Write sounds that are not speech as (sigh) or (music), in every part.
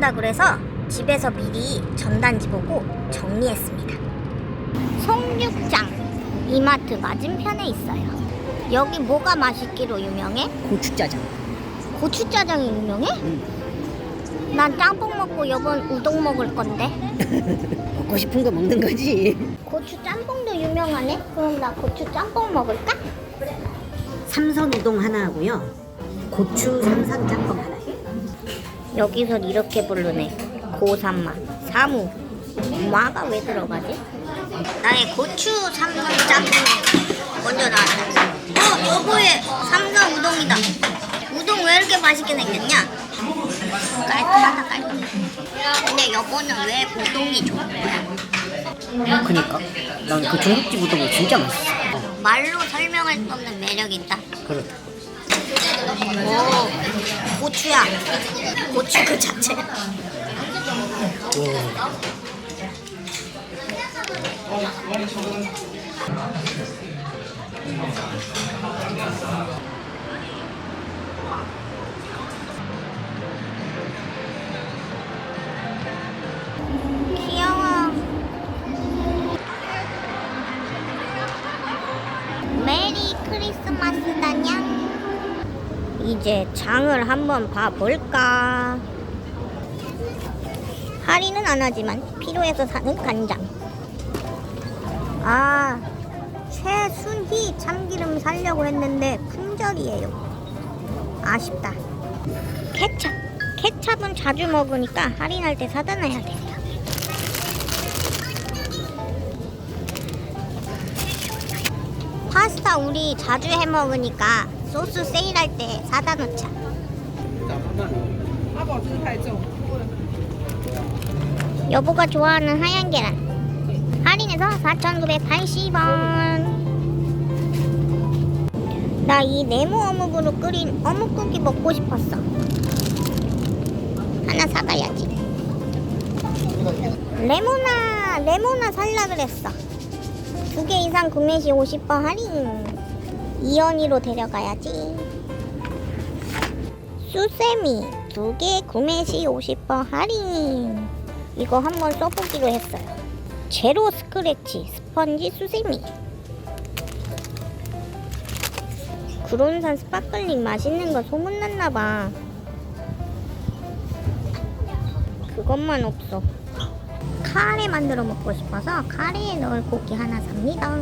한다 그래서 집에서 미리 전단지 보고 정리했습니다. 송육장 이마트 맞은편에 있어요. 여기 뭐가 맛있기로 유명해? 고추짜장. 고추짜장이 유명해? 난 짬뽕 먹고 여번 우동 먹을 건데. (laughs) 먹고 싶은 거 먹는 거지. 고추 짬뽕도 유명하네? 그럼 나 고추 짬뽕 먹을까? 삼선 우동 하나 하고요. 고추 삼선 짬뽕 하나. 여기서 이렇게 부르네. 고삼마, 사무. 마가 왜 들어가지? 나의 고추 삼선 짬뽕 먼저 나왔다. 어, 여보의 삼선 우동이다. 우동 왜 이렇게 맛있게 생겼냐? 깔끔하다, 깔끔해. 근데 여보는 왜 우동이 좋은 거야? 그니까. 난 그 중국집 우동이 진짜 맛있어. 말로 설명할 수 없는 매력이 있다. 그렇다. 오, 고추야. 고추 그 자체. 귀 이제 장을 한번 봐볼까. 할인은 안 하지만 필요해서 사는 간장. 아, 최순희 참기름 살려고 했는데 품절이에요. 아쉽다. 케찹. 케찹은 자주 먹으니까 할인할 때 사다 놔야 된다. 파스타 우리 자주 해 먹으니까 소스 세일할 때 사다 놓자. 여보가 좋아하는 하얀 계란. 할인해서 4,980원. 나 이 네모 어묵으로 끓인 어묵국이 먹고 싶었어. 하나 사가야지. 레모나, 레모나 살라 그랬어. 두 개 이상 구매 시 50% 할인. 이연이로 데려가야지. 수세미 두 개 구매 시 50% 할인. 이거 한번 써보기로 했어요. 제로 스크래치 스펀지 수세미. 구론산 스파클링 맛있는 거 소문났나봐. 그것만 없어. 카레 만들어 먹고 싶어서 카레에 넣을 고기 하나 삽니다.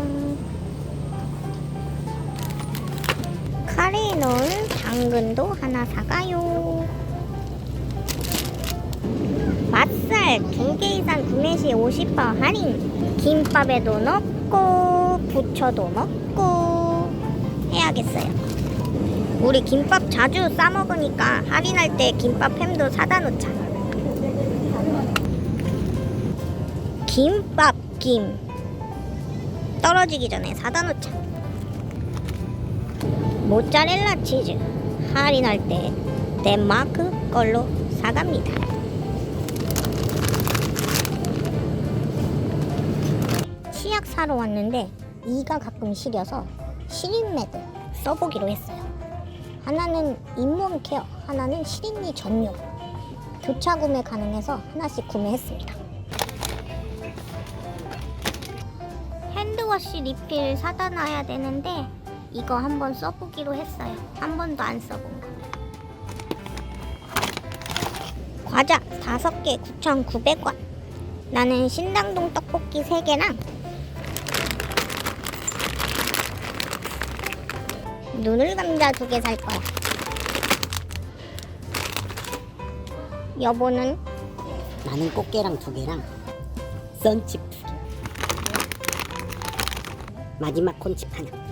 카레에 넣을 당근도 하나 사가요. 맛살 두 개 이상 구매 시 50% 할인. 김밥에도 넣고 부쳐도 먹고 해야겠어요. 우리 김밥 자주 싸 먹으니까 할인할 때 김밥 햄도 사다 놓자. 김밥 김 떨어지기 전에 사다 놓자. 모짜렐라 치즈 할인할 때 덴마크 걸로 사갑니다. 치약 사러 왔는데 이가 가끔 시려서 시린맥을 써보기로 했어요. 하나는 잇몸 케어, 하나는 시린니 전용. 교차 구매 가능해서 하나씩 구매했습니다. 핸드워시 리필 사다 놔야 되는데 이거 한번 써보기로 했어요. 한 번도 안 써본 거. 과자 5개 9,900원. 나는 신당동 떡볶이 3개랑 눈을 감자 2개 살 거야. 여보는 나는 꽃게랑 두 개랑 썬칩 두 개. 마지막 콘칩 하나.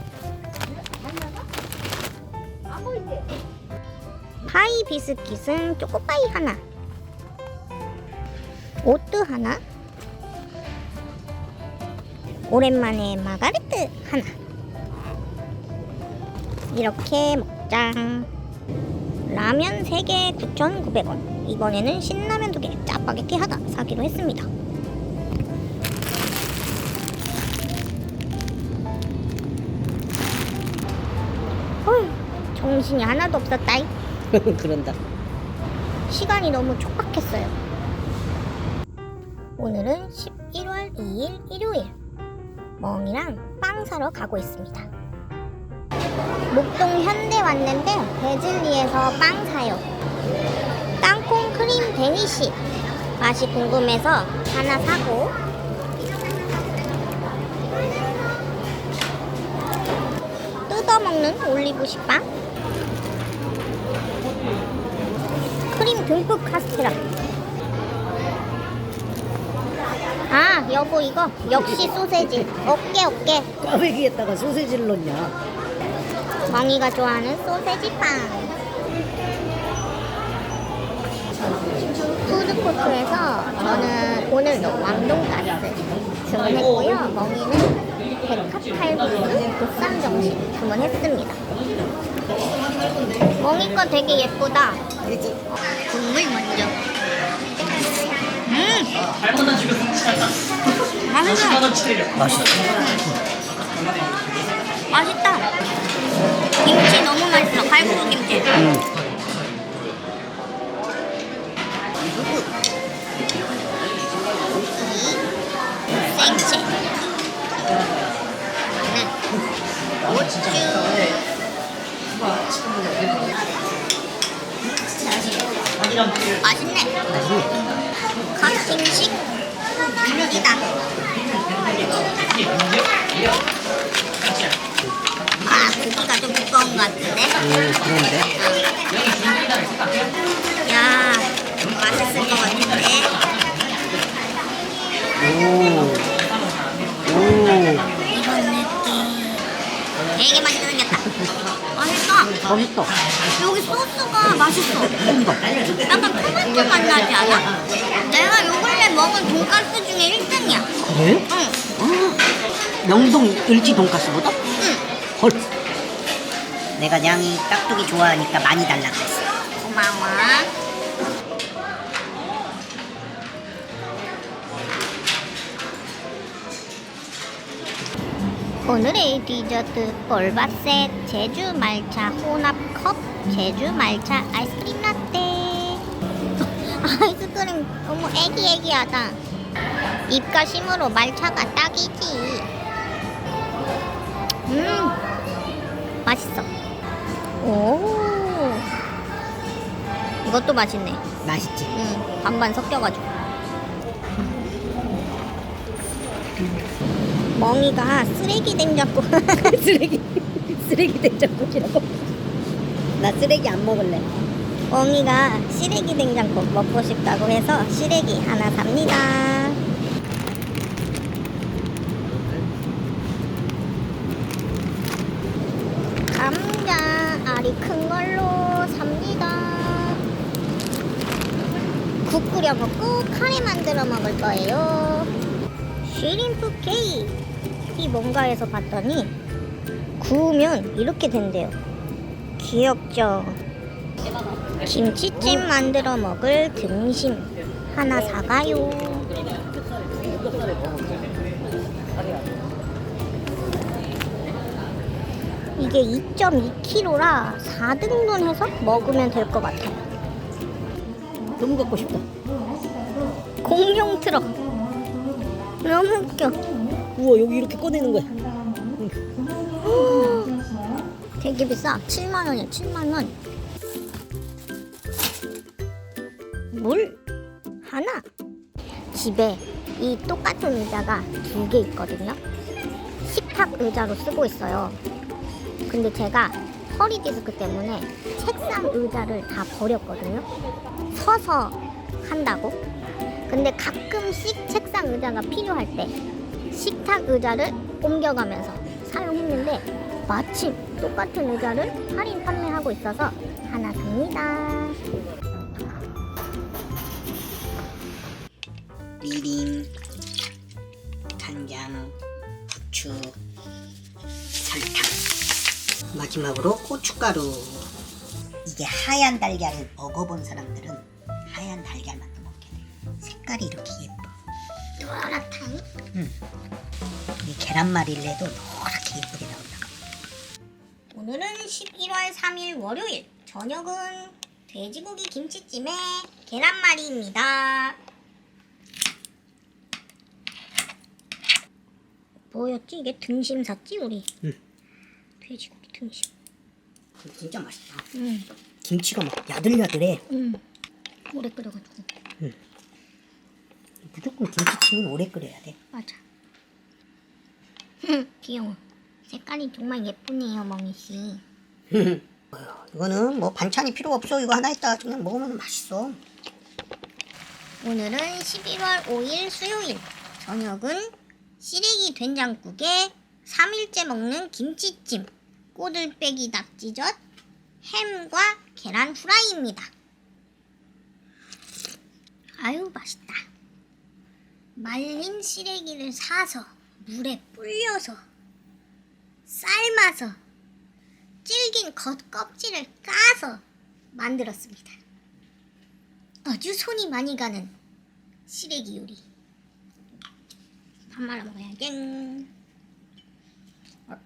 파이 비스킷은 초코파이 하나. 오뚜 하나. 오랜만에 마가레트 하나. 이렇게 먹자. 라면 3개 9,900원. 이번에는 신라면 2개 짜파게티 하나 사기로 했습니다. 정신이 하나도 없었다이. (laughs) 그런다. 시간이 너무 촉박했어요. 오늘은 11월 2일 일요일. 멍이랑 빵 사러 가고 있습니다. 목동 현대 왔는데 베즐리에서 빵 사요. 땅콩 크림 데니시. 맛이 궁금해서 하나 사고 뜯어먹는 올리브 식빵 크림 듬뿍 카스테라. 아 여보 이거 역시 소세지. 어깨 어깨. 꽈배기에다가 소세지를 넣냐? 멍이가 좋아하는 소세지 빵. 푸드코트에서 저는 오늘도 왕돈가스 주문했고요. 멍이는 백합 칼국수 보쌈 정식 주문했습니다 멍이 거 되게 예쁘다 그지? 국물 먼저. 음. 맛있어. 맛있어. 맛있다. 김치 너무 맛있어. 칼국수 김치. 맛있네. 컷팅식 갑니다. 아, 고기가 좀 두꺼운 것 같은데? 음, 그런데. 야, 맛있을 것 같은데? 오. 오. 이런 느낌. 되게 생겼다. 맛있다. 여기 소스가 맛있어. 약간 토마토 맛 나지 않아? 내가 요 근래 먹은 돈가스 중에 1등이야. 그래? 응, 명동 을지 돈가스보다? 응. 헐. 내가 냥이 깍두기 좋아하니까 많이 달라 그랬어. 고마워. 오늘의 디저트 볼바셋 제주 말차 혼합 컵 제주 말차 아이스크림 라떼. (laughs) 아이스크림 너무 애기애기하다. 입가심으로 말차가 딱이지. 음 맛있어. 오. 이것도 맛있네. 맛있지? 응 반반 섞여가지고 멍이가 쓰레기 냉장고 (laughs) 쓰레기. 쓰레기 된장국이라고. 나 쓰레기 안 먹을래. 멍이가 시래기 냉장고 먹고 싶다고 해서 시래기 하나 삽니다. 감자 알이 큰 걸로 삽니다. 국 끓여 먹고 카레 만들어 먹을 거예요. 쉬림프 케이크. 이 뭔가에서 봤더니 구우면 이렇게 된대요. 귀엽죠? 김치찜 만들어 먹을 등심 하나 사가요. 이게 2.2kg라 4등분 해서 먹으면 될 것 같아요. 너무 갖고 싶다. 공룡 트럭. 너무 웃겨. 우와, 여기 이렇게 꺼내는 거야. 되게 비싸. 7만 원이야. 7만 원. 물 하나. 집에 이 똑같은 의자가 두 개 있거든요. 식탁 의자로 쓰고 있어요. 근데 제가 허리 디스크 때문에 책상 의자를 다 버렸거든요. 서서 한다고. 근데 가끔씩 책상 의자가 필요할 때 식탁 의자를 옮겨가면서 사용했는데 마침 똑같은 의자를 할인 판매하고 있어서 하나 삽니다. 미림, 간장, 부추, 설탕. 마지막으로 고춧가루. 이게 하얀 달걀을 먹어본 사람들은 하얀 달걀만 또 먹게 돼. 색깔이 이렇게 예뻐. 노랗다니? 이 계란말이를 해도 노랗게 예쁘게 나온다. 오늘은 11월 3일 월요일 저녁은 돼지고기 김치찜에 계란말이입니다. 뭐였지 이게 등심 샀지 우리? 응. 돼지고기 등심. 진짜 맛있다. 응. 김치가 막 야들야들해. 응. 오래 끓여가지고. 무조건 김치찜은 오래 끓여야 돼. 맞아. (laughs) 귀여워. 색깔이 정말 예쁘네요, 멍이 씨. 어휴, (laughs) 이거는 뭐 반찬이 필요 없어. 이거 하나 있다가 그냥 먹으면 맛있어. 오늘은 11월 5일 수요일. 저녁은 시래기 된장국에 3일째 먹는 김치찜, 꼬들빼기 낙지젓, 햄과 계란 후라이입니다. 아유, 맛있다. 말린 시래기를 사서 물에 불려서 삶아서 질긴 겉껍질을 까서 만들었습니다. 아주 손이 많이 가는 시래기 요리. 밥 말아 먹어야지. 어.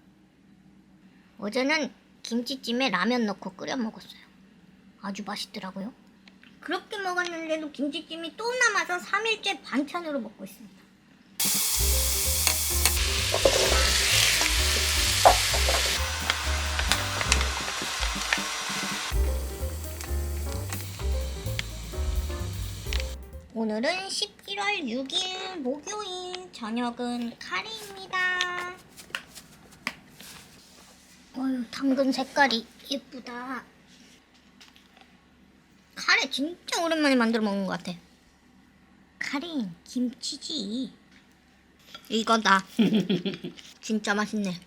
어제는 김치찜에 라면 넣고 끓여 먹었어요. 아주 맛있더라고요. 그렇게 먹었는데도 김치찜이 또 남아서 3일째 반찬으로 먹고 있습니다. 오늘은 11월 6일 목요일 저녁은 카레입니다. 어휴 당근 색깔이 예쁘다. 카레 진짜 오랜만에 만들어 먹는 것 같아. 카레인 김치지. 이거다. (laughs) 진짜 맛있네.